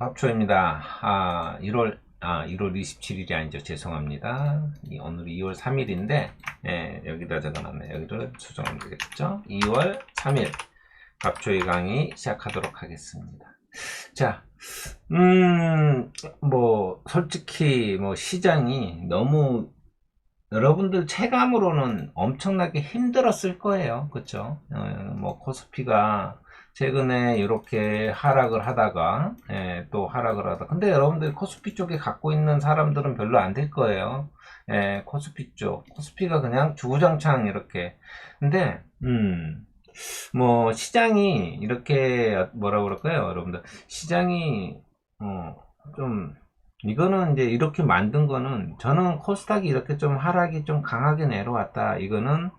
밥초입니다. 아, 1월, 아, 1월 27일이 아니죠. 죄송합니다. 이, 오늘 2월 3일인데, 예, 여기다 적어놨네. 여기를 수정하면 되겠죠? 2월 3일. 밥초의 강의 시작하도록 하겠습니다. 자, 음, 뭐, 솔직히, 뭐, 시장이 너무, 여러분들 체감으로는 엄청나게 힘들었을 거예요. 그쵸? 어, 뭐, 코스피가 최근에 이렇게 하락을 하다가, 예, 또 하락을 하다. 근데 여러분들 코스피 쪽에 갖고 있는 사람들은 별로 안 될 거예요. 예, 코스피 쪽. 코스피가 그냥 주구장창 이렇게. 근데, 음, 뭐 시장이 이렇게 뭐라 그럴까요 여러분들 시장이 어좀 이거는 이제 이렇게 만든 거는 저는 코스닥이 이렇게 좀 하락이 좀 강하게 내려왔다 이거는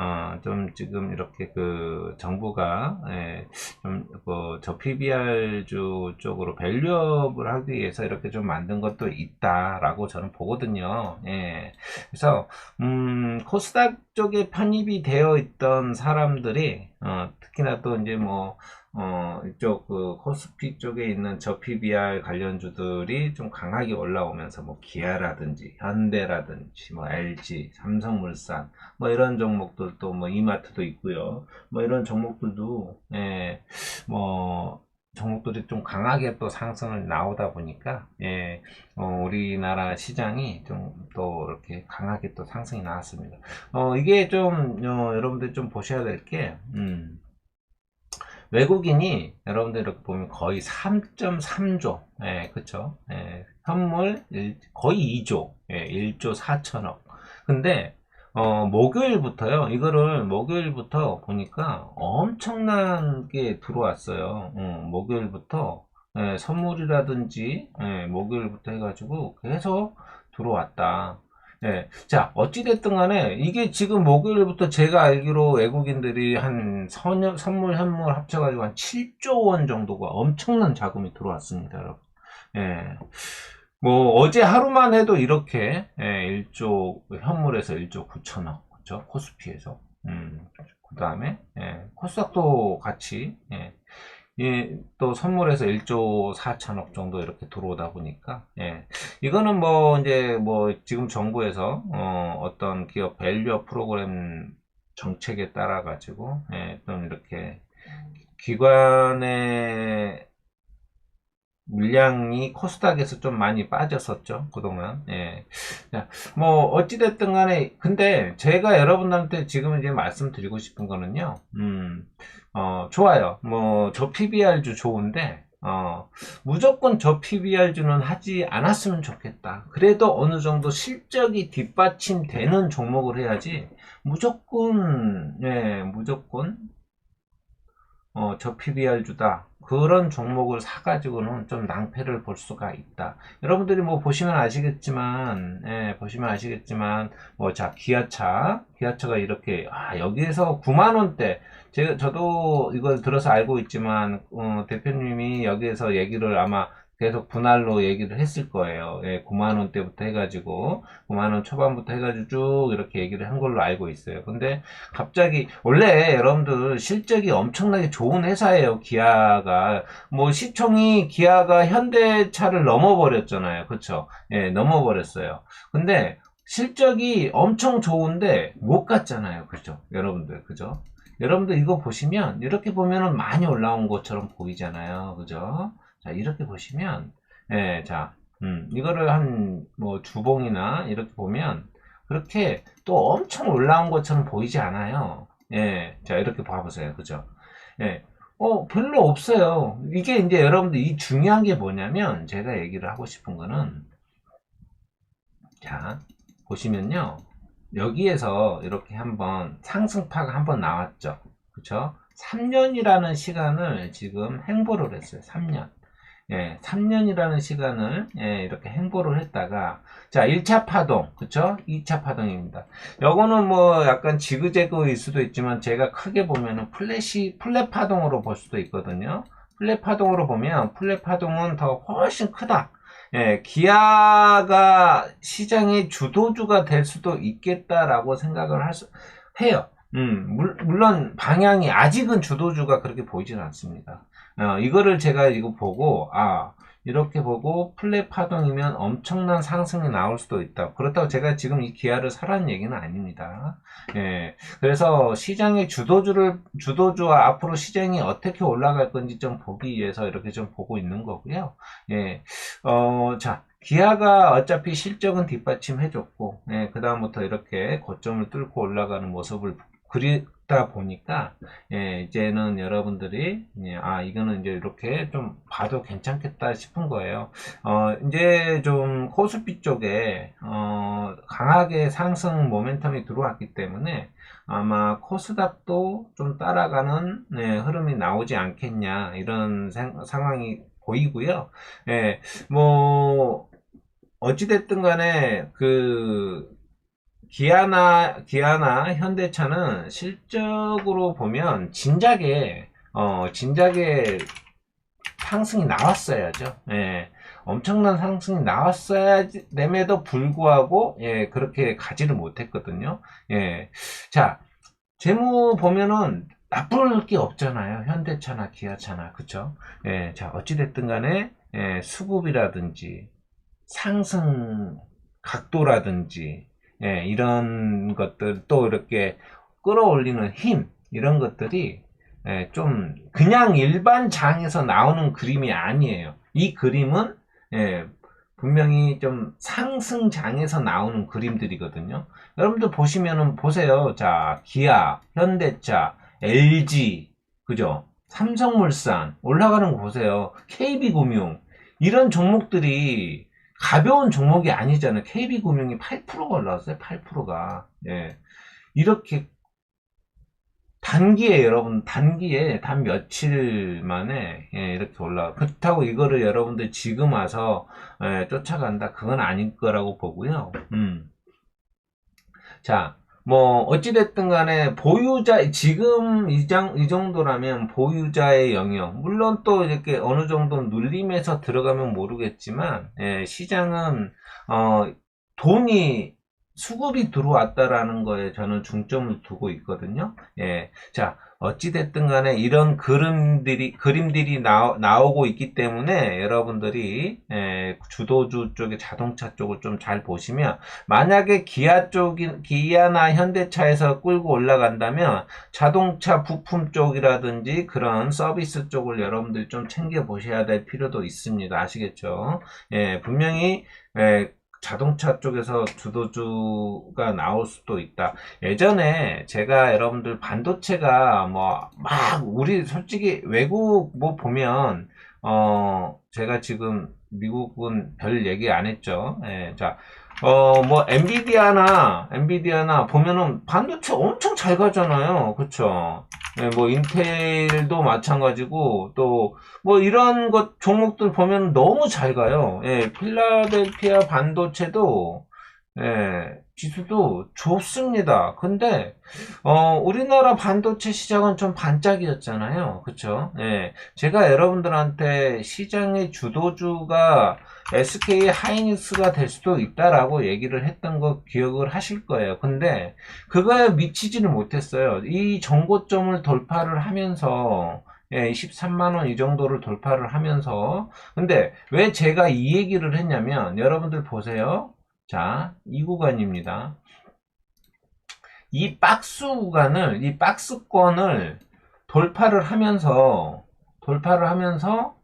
어, 좀 지금 이렇게 그 정부가 예, 좀저 PBR주 쪽으로 밸류업을 하기 위해서 이렇게 좀 만든 것도 있다라고 저는 보거든요. 예. 그래서 음, 코스닥 쪽에 편입이 되어 있던 사람들이 어, 특히나 또 이제 뭐 어, 이쪽 그 코스피 쪽에 있는 저 PBR 관련주들이 좀 강하게 올라오면서 뭐 기아라든지 현대라든지 뭐 LG, 삼성물산 뭐 이런 종목들도 뭐 이마트도 있고요. 뭐 이런 종목들도 예, 뭐 종목들이 좀 강하게 또 상승을 나오다 보니까 예, 어, 우리나라 시장이 좀 또 이렇게 강하게 또 상승이 나왔습니다. 어, 이게 좀 어, 여러분들 좀 보셔야 될게 음, 외국인이 여러분들 이렇게 보면 거의 3.3조, 예, 그쵸? 예, 현물 일- 거의 2조, 예, 1조 4천억. 근데 어, 목요일부터요, 이거를 목요일부터 보니까 엄청난 게 들어왔어요. 어, 목요일부터 예, 선물이라든지 예, 목요일부터 해가지고 계속 들어왔다. 예. 자, 어찌됐든 간에, 이게 지금 목요일부터 제가 알기로 외국인들이 한 선, 선물, 현물 합쳐가지고 한 7조 원 정도가 엄청난 자금이 들어왔습니다, 여러분. 예. 뭐, 어제 하루만 해도 이렇게, 예, 1조, 현물에서 1조 9천억, 그죠? 코스피에서. 음, 그 다음에, 예, 코스닥도 같이, 예, 예, 또 선물에서 1조 4천억 정도 이렇게 들어오다 보니까, 예. 이거는 뭐, 이제 뭐, 지금 정부에서, 어, 떤 기업 밸류업 프로그램 정책에 따라 가지고, 예, 좀 이렇게 기관의 물량이 코스닥에서 좀 많이 빠졌었죠, 그동안. 예. 자, 뭐, 어찌됐든 간에, 근데 제가 여러분들한테 지금 이제 말씀드리고 싶은 거는요, 음, 어, 좋아요. 뭐, 저 PBR주 좋은데, 어, 무조건 저 PBR주는 하지 않았으면 좋겠다. 그래도 어느 정도 실적이 뒷받침 되는 종목을 해야지, 무조건, 예, 무조건, 어, 저 PBR주다. 그런 종목을 사가지고는 좀 낭패를 볼 수가 있다. 여러분들이 뭐 보시면 아시겠지만, 예, 보시면 아시겠지만, 뭐, 자, 기아차, 기아차가 이렇게, 아, 여기에서 9만원대, 제가, 저도 이걸 들어서 알고 있지만, 어, 대표님이 여기에서 얘기를 아마 계속 분할로 얘기를 했을 거예요. 예, 9만원 대부터 해가지고, 9만원 초반부터 해가지고 쭉 이렇게 얘기를 한 걸로 알고 있어요. 근데 갑자기, 원래 여러분들 실적이 엄청나게 좋은 회사예요, 기아가. 뭐, 시총이 기아가 현대차를 넘어버렸잖아요. 그쵸? 예, 넘어버렸어요. 근데, 실적이 엄청 좋은데 못 갔잖아요. 그죠? 여러분들, 그죠? 여러분들 이거 보시면, 이렇게 보면은 많이 올라온 것처럼 보이잖아요. 그죠? 자, 이렇게 보시면, 예, 자, 음, 이거를 한, 뭐, 주봉이나 이렇게 보면, 그렇게 또 엄청 올라온 것처럼 보이지 않아요. 예, 자, 이렇게 봐보세요. 그죠? 예, 어, 별로 없어요. 이게 이제 여러분들 이 중요한 게 뭐냐면, 제가 얘기를 하고 싶은 거는, 자, 보시면요. 여기에서 이렇게 한번 상승파가 한번 나왔죠. 그쵸? 3년이라는 시간을 지금 행보를 했어요. 3년. 예, 3년이라는 시간을 예, 이렇게 행보를 했다가 자 1차 파동 그쵸? 2차 파동입니다. 요거는 뭐 약간 지그재그일 수도 있지만 제가 크게 보면은 플래시 플랫 파동으로 볼 수도 있거든요. 플랫 파동으로 보면 플랫 파동은 더 훨씬 크다. 예, 기아가 시장의 주도주가 될 수도 있겠다라고 생각을 할 수, 해요. 음, 물, 물론 방향이 아직은 주도주가 그렇게 보이지는 않습니다 어, 이거를 제가 이거 보고, 아, 이렇게 보고 플랫 파동이면 엄청난 상승이 나올 수도 있다. 그렇다고 제가 지금 이 기아를 사라는 얘기는 아닙니다. 예. 그래서 시장의 주도주를, 주도주와 앞으로 시장이 어떻게 올라갈 건지 좀 보기 위해서 이렇게 좀 보고 있는 거고요. 예. 어, 자. 기아가 어차피 실적은 뒷받침해줬고, 예, 그다음부터 이렇게 고점을 뚫고 올라가는 모습을 그리 다 보니까, 예, 이제는 여러분들이, 예, 아, 이거는 이제 이렇게 좀 봐도 괜찮겠다 싶은 거예요. 어, 이제 좀 코스피 쪽에, 어, 강하게 상승 모멘텀이 들어왔기 때문에 아마 코스닥도 좀 따라가는 네, 흐름이 나오지 않겠냐, 이런 생- 상황이 보이고요. 예, 뭐, 어찌됐든 간에, 그, 기아나, 기아나 현대차는 실적으로 보면 진작에, 어, 진작에 상승이 나왔어야죠. 예. 엄청난 상승이 나왔어야됨에도 불구하고, 예, 그렇게 가지를 못했거든요. 예. 자, 재무 보면은 나쁠 게 없잖아요. 현대차나 기아차나, 그쵸? 예, 자, 어찌됐든 간에, 예, 수급이라든지, 상승 각도라든지, 예, 이런 것들, 또 이렇게 끌어올리는 힘, 이런 것들이, 예, 좀, 그냥 일반 장에서 나오는 그림이 아니에요. 이 그림은, 예, 분명히 좀 상승장에서 나오는 그림들이거든요. 여러분들 보시면은 보세요. 자, 기아, 현대차, LG, 그죠? 삼성물산 올라가는 거 보세요. KB금융 이런 종목들이 가벼운 종목이 아니잖아요. KB금융이 8%가 올라왔어요. 8%가 예. 이렇게 단기에 여러분 단기에 단 며칠 만에 예, 이렇게 올라 그렇다고 이거를 여러분들 지금 와서 예, 쫓아간다 그건 아닐 거라고 보고요. 음. 자, 뭐 어찌됐든 간에 보유자 지금 이, 장, 이 정도라면 보유자의 영역 물론 또 이렇게 어느 정도 눌림에서 들어가면 모르겠지만 예, 시장은 어, 돈이 수급이 들어왔다라는 거에 저는 중점을 두고 있거든요. 예. 자, 어찌됐든 간에 이런 그림들이, 그림들이 나, 나오 고 있기 때문에 여러분들이, 예, 주도주 쪽에 자동차 쪽을 좀 잘 보시면, 만약에 기아 쪽이, 기아나 현대차에서 끌고 올라간다면, 자동차 부품 쪽이라든지 그런 서비스 쪽을 여러분들이 좀 챙겨 보셔야 될 필요도 있습니다. 아시겠죠? 예, 분명히, 예, 자동차 쪽에서 주도주가 나올 수도 있다. 예전에 제가 여러분들 반도체가 뭐 막 우리 솔직히 외국 뭐 보면 어 제가 지금 미국은 별 얘기 안 했죠. 예, 자. 어, 뭐, 엔비디아나, 엔비디아나 보면은 반도체 엄청 잘 가잖아요. 그쵸? 예, 뭐, 인텔도 마찬가지고, 또, 뭐, 이런 것, 종목들 보면 너무 잘 가요. 예, 필라델피아 반도체도, 예, 지수도 좋습니다. 근데, 어, 우리나라 반도체 시장은 좀 반짝이었잖아요. 그쵸? 예, 제가 여러분들한테 시장의 주도주가 SK 하이닉스가 될 수도 있다라고 얘기를 했던 거 기억을 하실 거예요. 근데 그거에 미치지는 못했어요. 이 정고점을 돌파를 하면서 예, 13만원 이 정도를 돌파를 하면서 근데 왜 제가 이 얘기를 했냐면 여러분들 보세요. 자, 이 구간입니다. 이 박스 구간을 이 박스권을 돌파를 하면서 돌파를 하면서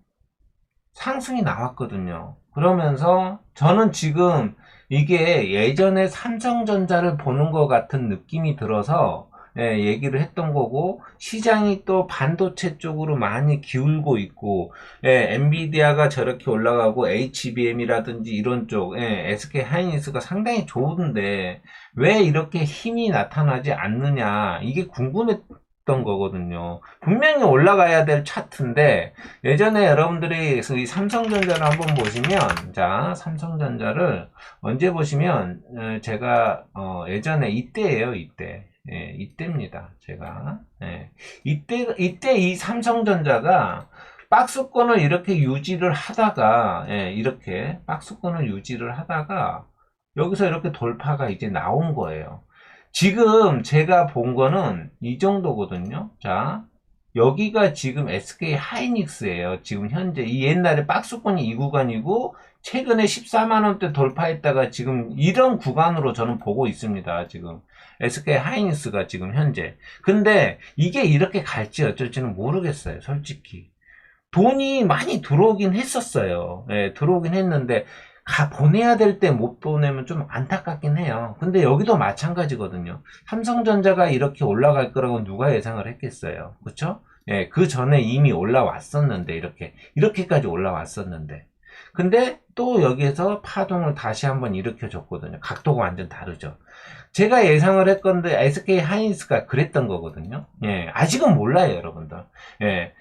상승이 나왔거든요. 그러면서 저는 지금 이게 예전에 삼성전자를 보는 것 같은 느낌이 들어서 예, 얘기를 했던 거고 시장이 또 반도체 쪽으로 많이 기울고 있고 예, 엔비디아가 저렇게 올라가고 HBM이라든지 이런 쪽 예, SK 하이닉스가 상당히 좋은데 왜 이렇게 힘이 나타나지 않느냐 이게 궁금했 던 거거든요. 분명히 올라가야 될 차트인데 예전에 여러분들이 이 삼성전자를 한번 보시면 자 삼성전자를 언제 보시면 어, 제가 어, 예전에 이때예요 이때 예, 이때입니다 제가 예, 이때 이때 이 삼성전자가 박스권을 이렇게 유지를 하다가 예, 이렇게 박스권을 유지를 하다가 여기서 이렇게 돌파가 이제 나온 거예요. 지금 제가 본 거는 이 정도거든요. 자, 여기가 지금 SK 하이닉스예요. 지금 현재 이 옛날에 박스권이 이 구간이고 최근에 14만 원대 돌파했다가 지금 이런 구간으로 저는 보고 있습니다. 지금 SK 하이닉스가 지금 현재. 근데 이게 이렇게 갈지 어쩔지는 모르겠어요. 솔직히. 돈이 많이 들어오긴 했었어요. 예, 들어오긴 했는데 가 보내야 될 때 못 보내면 좀 안타깝긴 해요. 근데 여기도 마찬가지거든요. 삼성전자가 이렇게 올라갈 거라고 누가 예상을 했겠어요. 그쵸? 예, 그 전에 이미 올라왔었는데, 이렇게, 이렇게까지 올라왔었는데. 근데 또 여기에서 파동을 다시 한번 일으켜 줬거든요. 각도가 완전 다르죠. 제가 예상을 했건데, SK 하이닉스가 그랬던 거거든요. 예, 아직은 몰라요, 여러분들. 예.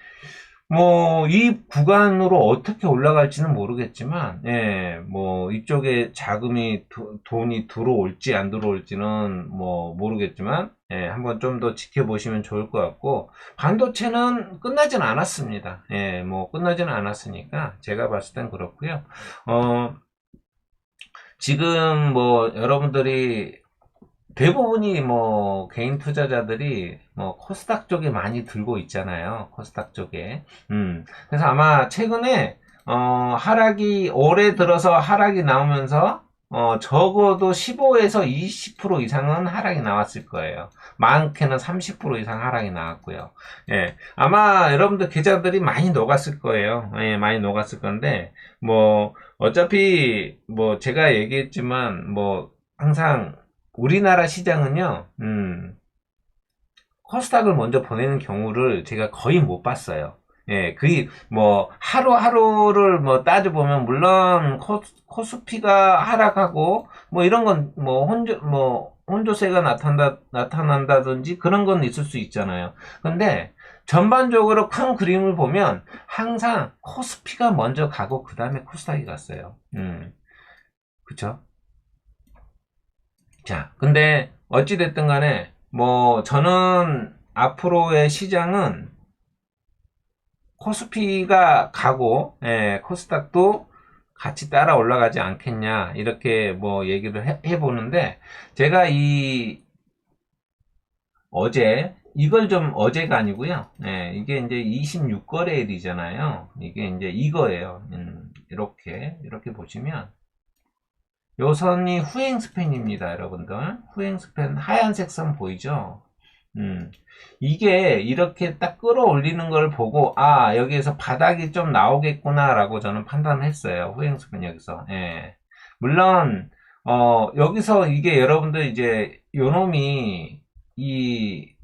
뭐, 이 구간으로 어떻게 올라갈지는 모르겠지만, 예, 뭐, 이쪽에 자금이, 도- 돈이 들어올지 안 들어올지는 뭐, 모르겠지만, 예, 한번 좀 더 지켜보시면 좋을 것 같고, 반도체는 끝나진 않았습니다. 예, 뭐, 끝나지는 않았으니까, 제가 봤을 땐 그렇고요 어, 지금 뭐, 여러분들이 대부분이 뭐 개인 투자자들이 뭐 코스닥 쪽에 많이 들고 있잖아요. 코스닥 쪽에. 음. 그래서 아마 최근에 어 하락이 올해 들어서 하락이 나오면서 어 적어도 15에서 20% 이상은 하락이 나왔을 거예요. 많게는 30% 이상 하락이 나왔고요. 예. 아마 여러분들 계좌들이 많이 녹았을 거예요. 예, 많이 녹았을 건데 뭐 어차피 뭐 제가 얘기했지만 뭐 항상 우리나라 시장은요, 음, 코스닥을 먼저 보내는 경우를 제가 거의 못 봤어요. 예, 그게 뭐 하루하루를 뭐 따져보면 물론 코, 코스 피가 하락하고 뭐 이런 건 뭐 혼조 뭐 혼조세가 나타난다 나타난다든지 그런 건 있을 수 있잖아요. 근데 전반적으로 큰 그림을 보면 항상 코스피가 먼저 가고 그 다음에 코스닥이 갔어요. 음, 그쵸? 자, 근데 어찌됐든 간에 뭐 저는 앞으로의 시장은 코스피가 가고 예, 코스닥도 같이 따라 올라가지 않겠냐 이렇게 뭐 얘기를 해, 해보는데 제가 이 어제 이걸 좀 어제가 아니고요. 예, 이게 이제 26거래일이잖아요. 이게 이제 이거예요. 음, 이렇게 이렇게 보시면 요 선이 후행 스팬입니다, 여러분들. 후행 스팬 하얀색 선 보이죠? 음, 이게 이렇게 딱 끌어올리는 걸 보고, 아, 여기에서 바닥이 좀 나오겠구나라고 저는 판단을 했어요. 후행 스팬 여기서. 예. 물론, 어, 여기서 이게 여러분들 이제 요 놈이 이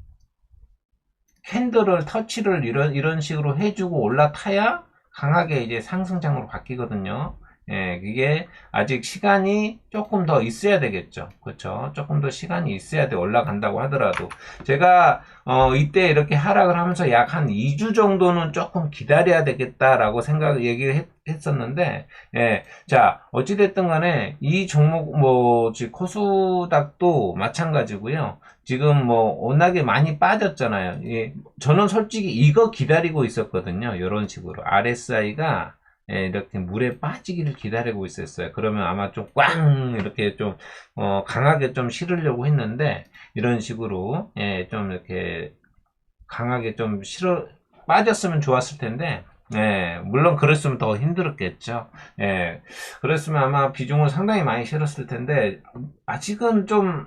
캔들을 터치를 이런, 이런 식으로 해주고 올라타야 강하게 이제 상승장으로 바뀌거든요. 예, 이게 아직 시간이 조금 더 있어야 되겠죠. 그렇죠? 조금 더 시간이 있어야 돼 올라간다고 하더라도 제가 어, 이때 이렇게 하락을 하면서 약 한 2주 정도는 조금 기다려야 되겠다라고 생각 얘기를 했, 했었는데 예, 자 어찌 됐든 간에 이 종목 뭐 지금 코스닥도 마찬가지고요. 지금 뭐 워낙에 많이 빠졌잖아요. 예, 저는 솔직히 이거 기다리고 있었거든요. 이런 식으로 RSI가 예, 이렇게 물에 빠지기를 기다리고 있었어요. 그러면 아마 좀 꽝 이렇게 좀 어, 강하게 좀 실으려고 했는데 이런 식으로 예, 좀 이렇게 강하게 좀 실어 빠졌으면 좋았을 텐데 예, 물론 그랬으면 더 힘들었겠죠. 예, 그랬으면 아마 비중을 상당히 많이 실었을 텐데 아직은 좀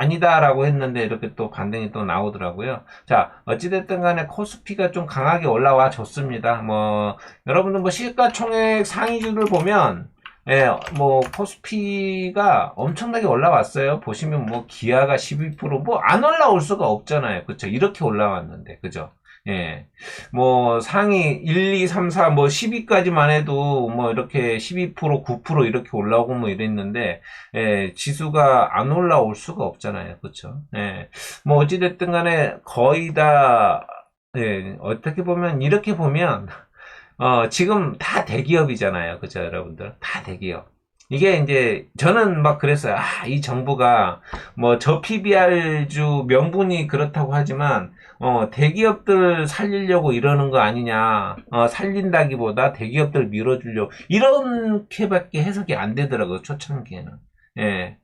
아니다라고 했는데 이렇게 또 반등이 또 나오더라고요. 자, 어찌됐든 간에 코스피가 좀 강하게 올라와 줬습니다. 뭐, 여러분들 뭐 시가총액 상위주를 보면, 예, 뭐, 코스피가 엄청나게 올라왔어요. 보시면 뭐, 기아가 12%, 뭐, 안 올라올 수가 없잖아요. 그쵸? 이렇게 올라왔는데, 그죠? 예. 뭐, 상위 1, 2, 3, 4, 뭐, 10위까지만 해도 뭐, 이렇게 12%, 9% 이렇게 올라오고 뭐 이랬는데, 예, 지수가 안 올라올 수가 없잖아요. 그쵸? 예. 뭐, 어찌 됐든 간에 거의 다, 예, 어떻게 보면, 이렇게 보면, 어, 지금 다 대기업이잖아요. 그죠, 여러분들? 다 대기업. 이게 이제, 저는 막 그랬어요. 아, 이 정부가, 뭐, 저 PBR주 명분이 그렇다고 하지만, 어, 대기업들 살리려고 이러는 거 아니냐. 어, 살린다기보다 대기업들 밀어주려고. 이렇게밖에 해석이 안 되더라고요. 초창기에는. 예.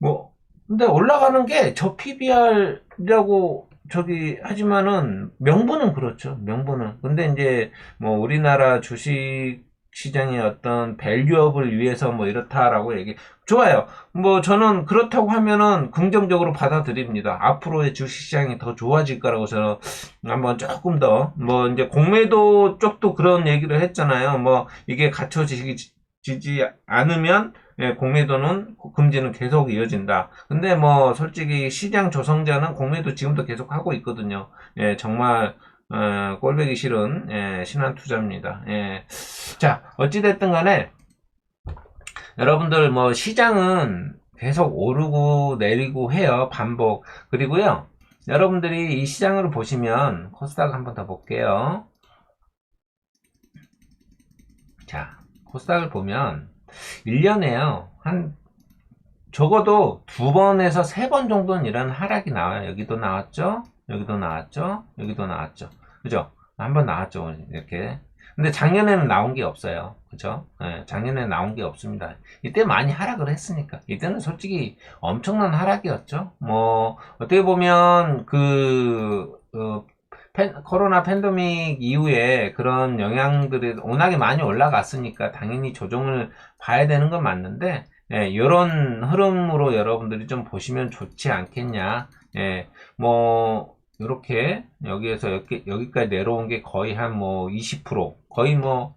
뭐, 근데 올라가는 게 저 PBR이라고 저기 하지만은 명분은 그렇죠. 명분은. 근데 이제 뭐 우리나라 주식 시장의 어떤 밸류업을 위해서 뭐 이렇다라고 얘기 좋아요. 뭐 저는 그렇다고 하면은 긍정적으로 받아들입니다. 앞으로의 주식 시장이 더 좋아질 거라고 저는 한번 조금 더 뭐 이제 공매도 쪽도 그런 얘기를 했잖아요. 뭐 이게 갖춰지지 않으면 예, 공매도는 금지는 계속 이어진다. 근데 뭐 솔직히 시장 조성자는 공매도 지금도 계속 하고 있거든요. 예, 정말 어, 꼴보기 싫은 예, 신한 투자입니다. 예. 자 어찌 됐든 간에 여러분들 뭐 시장은 계속 오르고 내리고 해요. 반복. 그리고요. 여러분들이 이 시장을 보시면 코스닥 한번 더 볼게요. 자, 코스닥을 보면 1년에요. 한 적어도 두 번에서 세 번 정도는 이런 하락이 나와요. 여기도 나왔죠? 여기도 나왔죠? 여기도 나왔죠? 그죠? 한번 나왔죠. 이렇게. 근데 작년에는 나온 게 없어요. 그죠? 예, 작년에 나온 게 없습니다. 이때 많이 하락을 했으니까. 이때는 솔직히 엄청난 하락이었죠. 뭐, 어떻게 보면 그, 어, 팬- 코로나 팬데믹 이후에 그런 영향들이 워낙에 많이 올라갔으니까 당연히 조정을 봐야 되는 건 맞는데, 예, 이런 흐름으로 여러분들이 좀 보시면 좋지 않겠냐. 예, 뭐, 이렇게 여기에서 여기, 여기까지 내려온 게 거의 한 뭐 20% 거의 뭐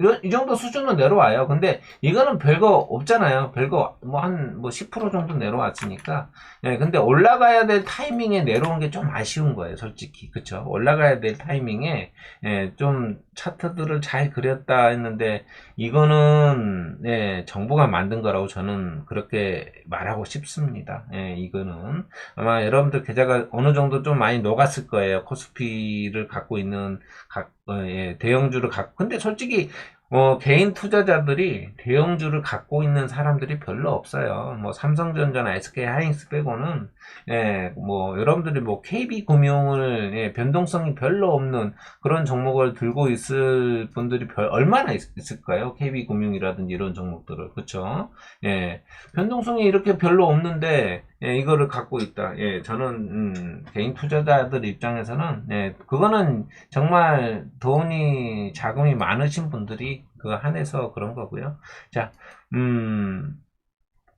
이런- 이 정도 수준은 내려와요. 근데 이거는 별거 없잖아요. 별거 뭐 한 뭐 10% 정도 내려왔으니까. 예, 근데 올라가야 될 타이밍에 내려온 게 좀 아쉬운 거예요, 솔직히. 그쵸? 올라가야 될 타이밍에 예, 좀 차트들을 잘 그렸다 했는데 이거는 예, 정부가 만든 거라고 저는 그렇게 말하고 싶습니다. 예, 이거는 아마 여러분들 계좌가 어느 정도 좀 많이 녹았을 거예요. 코스피를 갖고 있는 각 어, 예, 대형주를 갖고 근데 솔직히 어, 개인 투자자들이 대형주를 갖고 있는 사람들이 별로 없어요. 뭐 삼성전자나 SK 하이닉스 빼고는 예, 뭐 여러분들이 뭐 KB금융을 예, 변동성이 별로 없는 그런 종목을 들고 있을 분들이 별 얼마나 있, 을까요 KB금융이라든지 이런 종목들을 그렇죠? 예, 변동성이 이렇게 별로 없는데 예, 이거를 갖고 있다. 예, 저는 음, 개인 투자자들 입장에서는 예, 그거는 정말 돈이 자금이 많으신 분들이 그거 한해서 그런 거고요. 자, 음,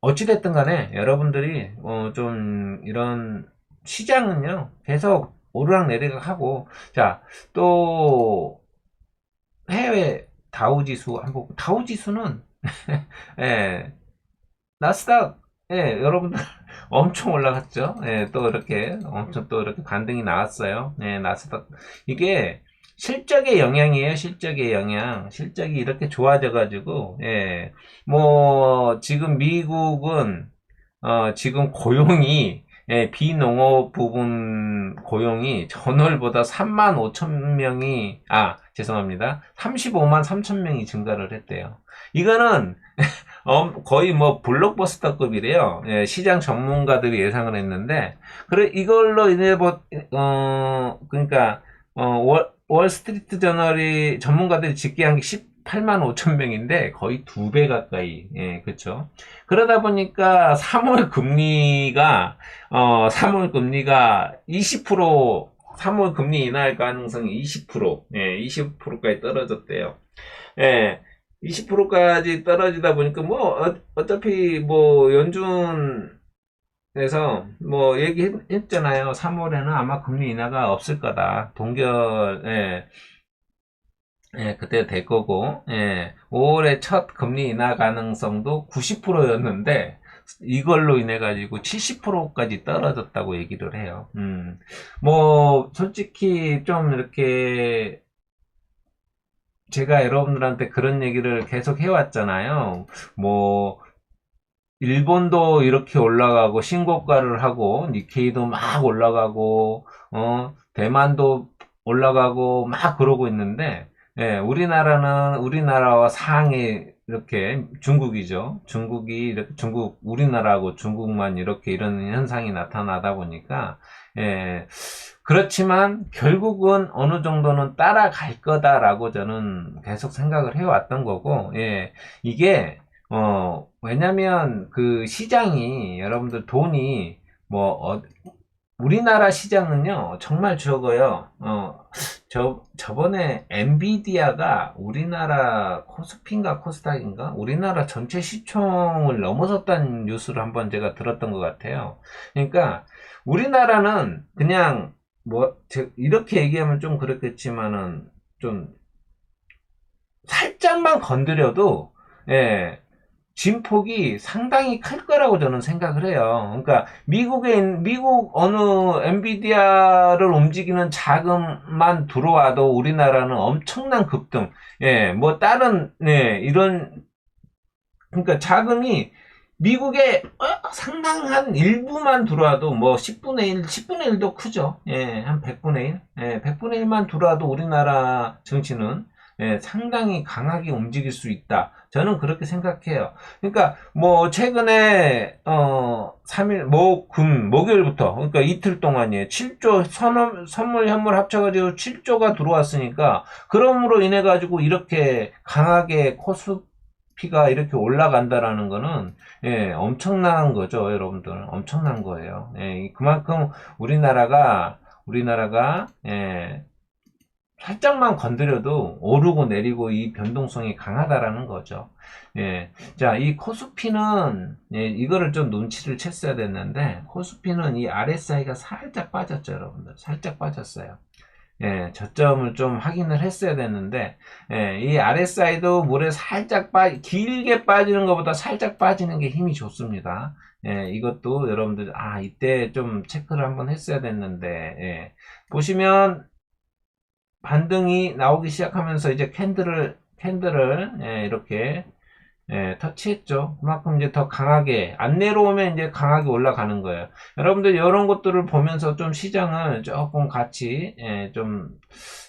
어찌됐든 간에 여러분들이 어, 좀 이런 시장은요 계속 오르락 내리락 하고 자또 해외 다우지수 한번 다우지수는 예 나스닥 예 여러분들 엄청 올라갔죠? 예 또 이렇게 엄청 또 이렇게 반등이 나왔어요. 예 나스닥 이게 실적의 영향이에요 실적의 영향. 실적이 이렇게 좋아져 가지고 예. 뭐 지금 미국은 어, 지금 고용이 예, 비농업 부분 고용이 전월보다 3만 5천 명이 아 죄송합니다. 35만 3천 명이 증가를 했대요. 이거는 어, 거의 뭐 블록버스터급이래요. 예, 시장 전문가들이 예상을 했는데 그래 이걸로 인해 뭐, 어 그러니까 어, 월, 월스트리트 저널이 전문가들이 집계한 게 18만 5천 명인데 거의 두 배 가까이. 예 그렇죠 그러다 보니까 3월 금리가 어 3월 금리가 20% 3월 금리 인하할 가능성이 20% 예, 20%까지 떨어졌대요. 예. 20%까지 떨어지다 보니까 뭐 어, 어차피 뭐 연준에서 뭐 얘기했잖아요. 3월에는 아마 금리 인하가 없을 거다. 동결 예. 예, 그때 될 거고, 예, 5월에 첫 금리 인하 가능성도 90%였는데, 이걸로 인해 가지고 70%까지 떨어졌다고 얘기를 해요. 음, 뭐, 솔직히 좀 이렇게, 제가 여러분들한테 그런 얘기를 계속 해왔잖아요. 뭐, 일본도 이렇게 올라가고, 신고가를 하고, 니케이도 막 올라가고, 어, 대만도 올라가고, 막 그러고 있는데, 예, 우리나라는 우리나라와 상이 이렇게 중국이죠. 중국이 이렇게 중국 우리나라하고 중국만 이렇게 이런 현상이 나타나다 보니까 예, 그렇지만 결국은 어느 정도는 따라갈 거다라고 저는 계속 생각을 해왔던 거고 예, 이게 어 왜냐면 그 시장이 여러분들 돈이 뭐 어, 우리나라 시장은요, 정말 적어요. 어, 저, 저번에 엔비디아가 우리나라 코스피인가 코스닥인가? 우리나라 전체 시총을 넘어섰다는 뉴스를 한번 제가 들었던 것 같아요. 그러니까, 우리나라는 그냥, 뭐, 제- 이렇게 얘기하면 좀 그렇겠지만은, 좀, 살짝만 건드려도, 예, 진폭이 상당히 클 거라고 저는 생각을 해요. 그러니까 미국에 있- 미국 어느 엔비디아를 움직이는 자금만 들어와도 우리나라는 엄청난 급등. 예, 뭐 다른 네, 이런 그러니까 자금이 미국에 어, 상당한 일부만 들어와도 뭐 10분의 1, 10분의 1도 크죠. 예, 한 100분의 1. 예, 100분의 1만 들어와도 우리나라 정치는 예, 상당히 강하게 움직일 수 있다. 저는 그렇게 생각해요. 그러니까 뭐 최근에 어 3일 목금 목요일부터 그러니까 이틀 동안이에요. 7조 선물, 선물 현물 합쳐가지고 7조가 들어왔으니까 그럼으로 인해 가지고 이렇게 강하게 코스피가 이렇게 올라간다라는 거는 예, 엄청난 거죠, 여러분들. 엄청난 거예요. 예, 그만큼 우리나라가 우리나라가 예, 살짝만 건드려도 오르고 내리고 이 변동성이 강하다라는 거죠. 예. 자, 이 코스피는, 예, 이거를 좀 눈치를 챘어야 됐는데, 코스피는 이 RSI가 살짝 빠졌죠, 여러분들. 살짝 빠졌어요. 예, 저점을 좀 확인을 했어야 됐는데, 예, 이 RSI도 물에 살짝 빠, 길게 빠지는 것보다 살짝 빠지는 게 힘이 좋습니다. 예, 이것도 여러분들, 아, 이때 좀 체크를 한번 했어야 됐는데, 예. 보시면, 반등이 나오기 시작하면서 이제 캔들을 캔들을 예, 이렇게 예, 터치했죠. 그만큼 이제 더 강하게 안 내려오면 이제 강하게 올라가는 거예요. 여러분들 이런 것들을 보면서 좀 시장을 조금 같이 예, 좀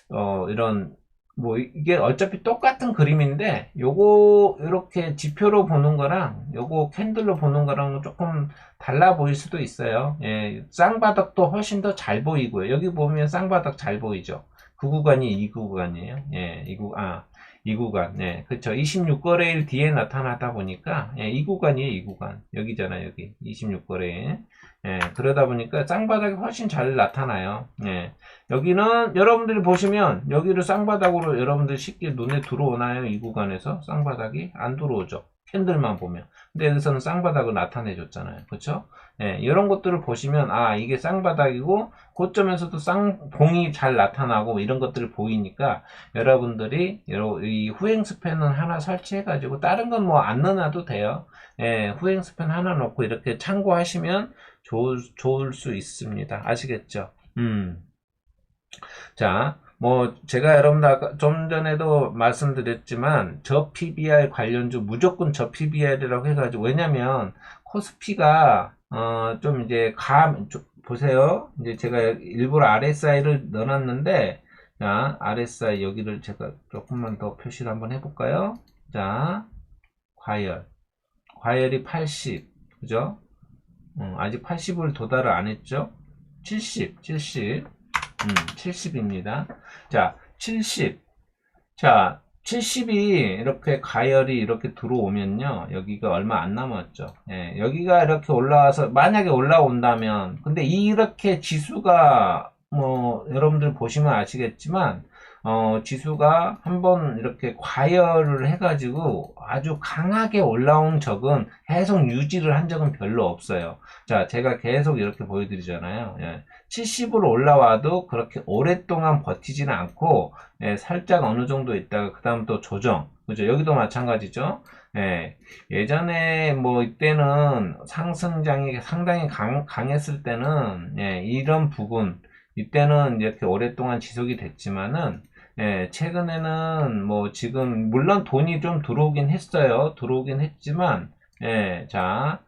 어, 이런 뭐 이게 어차피 똑같은 그림인데 요거 이렇게 지표로 보는 거랑 요거 캔들로 보는 거랑 조금 달라 보일 수도 있어요. 예, 쌍바닥도 훨씬 더 잘 보이고요. 여기 보면 쌍바닥 잘 보이죠. 그 구간이 이 구간이에요. 예, 이 구, 아, 이 구간. 네, 그쵸. 26거래일 뒤에 나타나다 보니까, 예, 이 구간이에요, 이 구간. 여기잖아요, 여기. 26거래일. 예, 그러다 보니까 쌍바닥이 훨씬 잘 나타나요. 예, 여기는 여러분들이 보시면, 여기를 쌍바닥으로 여러분들 쉽게 눈에 들어오나요? 이 구간에서? 쌍바닥이? 안 들어오죠. 캔들만 보면. 근데 여기서는 쌍바닥을 나타내 줬잖아요. 그쵸? 예, 이런 것들을 보시면, 아, 이게 쌍바닥이고, 고점에서도 쌍봉이 잘 나타나고, 이런 것들을 보이니까, 여러분들이, 여러- 이 후행 스팬은 하나 설치해 가지고, 다른 건 뭐 안 넣어놔도 돼요. 예, 후행 스팬 하나 넣고, 이렇게 참고하시면 좋을, 좋을 수 있습니다. 아시겠죠? 음. 자, 뭐 제가 여러분들 좀 전에도 말씀드렸지만 저 PBR 관련주 무조건 저 PBR이라고 해가지고 왜냐면 코스피가 어 좀 이제 감좀 보세요. 이제 제가 일부러 RSI를 넣어놨는데 자 RSI 여기를 제가 조금만 더 표시를 한번 해볼까요? 자 과열. 과열이 80 그죠? 음, 아직 80을 도달을 안 했죠? 70 70 음, 70입니다. 자, 70. 자, 70이 이렇게 가열이 이렇게 들어오면요. 여기가 얼마 안 남았죠. 예, 여기가 이렇게 올라와서, 만약에 올라온다면, 근데 이렇게 지수가, 뭐, 여러분들 보시면 아시겠지만, 어, 지수가 한번 이렇게 과열을 해가지고 아주 강하게 올라온 적은 계속 유지를 한 적은 별로 없어요. 자, 제가 계속 이렇게 보여드리잖아요. 예. 70으로 올라와도 그렇게 오랫동안 버티지는 않고 예, 살짝 어느 정도 있다가 그 다음 또 조정 그죠 여기도 마찬가지죠 예, 예전에 뭐 이때는 상승장이 상당히 강, 강했을 때는 예, 이런 부분 이때는 이렇게 오랫동안 지속이 됐지만은 예, 최근에는 뭐 지금 물론 돈이 좀 들어오긴 했어요 들어오긴 했지만 예, 자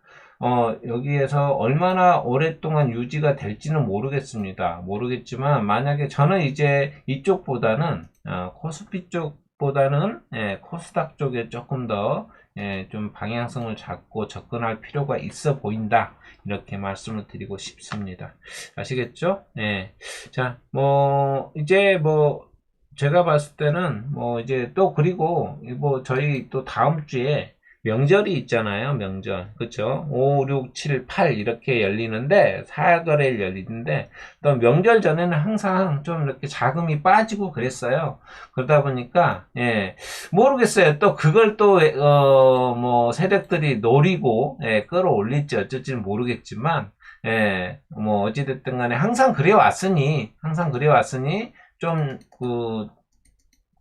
어, 여기에서 얼마나 오랫동안 유지가 될지는 모르겠습니다. 모르겠지만, 만약에 저는 이제 이쪽보다는, 어, 코스피 쪽보다는, 예, 코스닥 쪽에 조금 더, 예, 좀 방향성을 잡고 접근할 필요가 있어 보인다. 이렇게 말씀을 드리고 싶습니다. 아시겠죠? 예. 자, 뭐, 이제 뭐, 제가 봤을 때는, 뭐, 이제 또 그리고, 뭐, 저희 또 다음 주에, 명절이 있잖아요. 명절. 그쵸? 5, 6, 7, 8 이렇게 열리는데, 4거래일 열리는데, 또 명절 전에는 항상 좀 이렇게 자금이 빠지고 그랬어요. 그러다 보니까, 예, 모르겠어요. 또 그걸 또, 어, 뭐, 세력들이 노리고, 예, 끌어올릴지 어쩔지 모르겠지만, 예, 뭐, 어찌됐든 간에 항상 그래왔으니, 항상 그래왔으니, 좀, 그,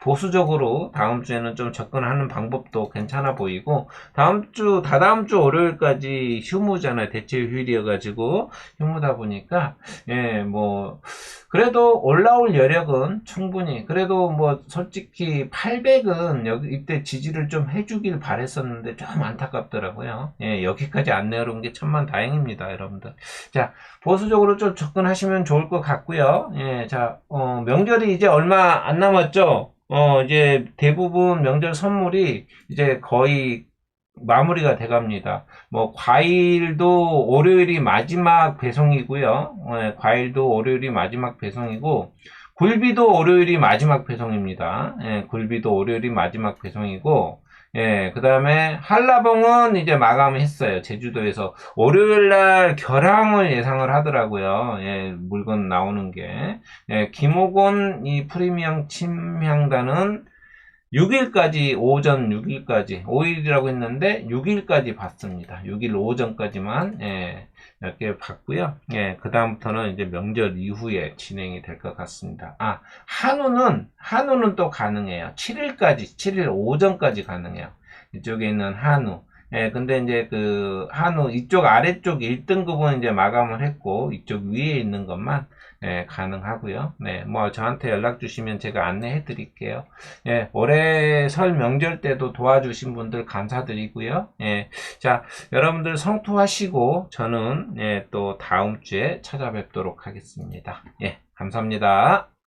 보수적으로 다음 주에는 좀 접근하는 방법도 괜찮아 보이고 다음 주 다다음 주 월요일까지 휴무잖아요. 대체 휴일이어가지고 휴무다 보니까 예 뭐 그래도 올라올 여력은 충분히 그래도 뭐 솔직히 800은 여기 이때 지지를 좀 해주길 바랬었는데 좀 안타깝더라고요. 예 여기까지 안 내려온 게 천만 다행입니다 여러분들. 자 보수적으로 좀 접근하시면 좋을 것 같고요. 예자 어, 명절이 이제 얼마 안 남았죠 어, 이제 대부분 명절 선물이 이제 거의 마무리가 돼 갑니다. 뭐, 과일도 월요일이 마지막 배송이고요. 예, 과일도 월요일이 마지막 배송이고, 굴비도 월요일이 마지막 배송입니다. 예, 굴비도 월요일이 마지막 배송이고, 예, 그 다음에 한라봉은 이제 마감했어요. 제주도에서. 월요일 날 결항을 예상을 하더라고요. 예, 물건 나오는 게. 예, 김호곤 이 프리미엄 침향단은 6일까지, 오전 6일까지, 5일이라고 했는데 6일까지 봤습니다. 6일 오전까지만, 예, 이렇게 봤고요. 예, 그 다음부터는 이제 명절 이후에 진행이 될 것 같습니다. 아, 한우는, 한우는 또 가능해요. 7일까지, 7일 오전까지 가능해요. 이쪽에 있는 한우. 예, 근데 이제 그 한우 이쪽 아래쪽 1등급은 이제 마감을 했고 이쪽 위에 있는 것만 예, 가능하고요. 네, 뭐 저한테 연락 주시면 제가 안내해 드릴게요. 예, 올해 설 명절 때도 도와주신 분들 감사드리고요. 예, 자, 여러분들 성투하시고 저는 예, 또 다음 주에 찾아뵙도록 하겠습니다. 예, 감사합니다.